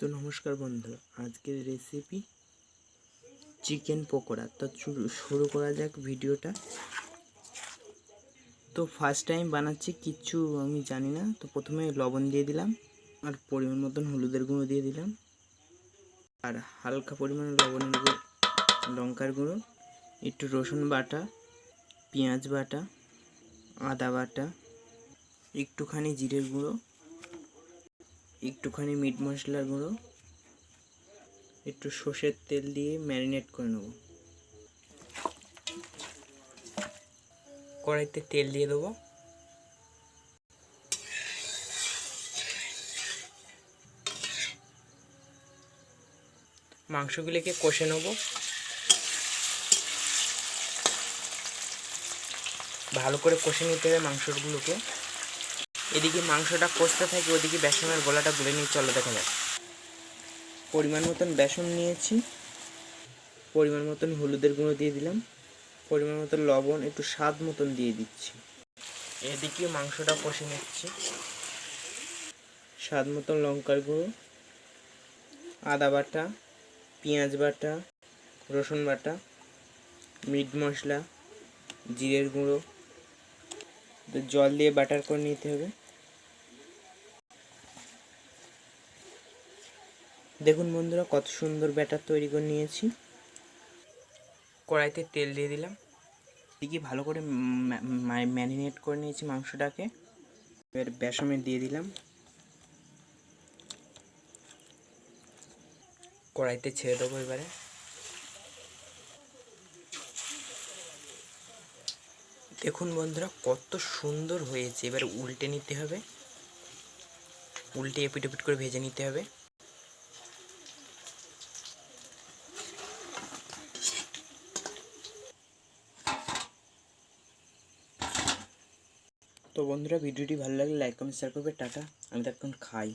তো নমস্কার বন্ধু আজকের রেসিপি চিকেন পকোড়া। তো শুরু করা যাক ভিডিওটা। তো ফার্স্ট টাইম বানাচ্ছি, কিচ্ছু আমি জানি না। তো প্রথমে লবণ দিয়ে দিলাম, আর পরিমাণ মতন হলুদের গুঁড়ো দিয়ে দিলাম। আর হালকা পরিমাণে লবণের গুঁড়ো, লঙ্কার গুঁড়ো, একটু রসুন বাটা, পেঁয়াজ বাটা, আদা বাটা, একটুখানি জিরের গুঁড়ো একটুখানি মিট মশলার গুঁড়ো, একটু সর্ষের তেল দিয়ে ম্যারিনেট করে নেব। কড়াইতে তেল দিয়ে দেবো। মাংসগুলিকে কষে নেব। ভালো করে কষে নিতে হবে মাংসগুলোকে। এদিকে মাংসটা কষতে থাকে, ওদিকে বেসনের গলাটা গুলে নিয়ে চলো দেখা যাক। পরিমাণ মতন বেসন নিয়েছি, পরিমাণ মতন হলুদের গুঁড়ো দিয়ে দিলাম, পরিমাণ মতন লবণ, একটু স্বাদ মতন দিয়ে দিচ্ছি। এদিকে মাংসটা কষে নিচ্ছি। স্বাদ মতন লঙ্কার গুঁড়ো, আদা বাটা, পেঁয়াজ বাটা, রসুন বাটা, মিট মশলা, জিরের গুঁড়ো জল দিয়ে বাটার করে নিতে হবে। দেখুন বন্ধুরা, কত সুন্দর ব্যাটার তৈরি করে নিয়েছি। কড়াইতে তেল দিয়ে দিলাম। দিকে ভালো করে ম্যারিনেট করে নিয়েছি মাংসটাকে। এবার বেসমে দিয়ে দিলাম। কড়াইতে ছেড়ে দেবো এবারে। দেখুন বন্ধুরা, কত সুন্দর হয়েছে। এবার উল্টে নিতে হবে। উল্টে এপিট এপিট করে ভেজে নিতে হবে। তো বন্ধুরা ভিডিওটি ভালো লাগলে লাইক কমেন্ট শেয়ার করবে টাটা। আমি তো এখন খাই।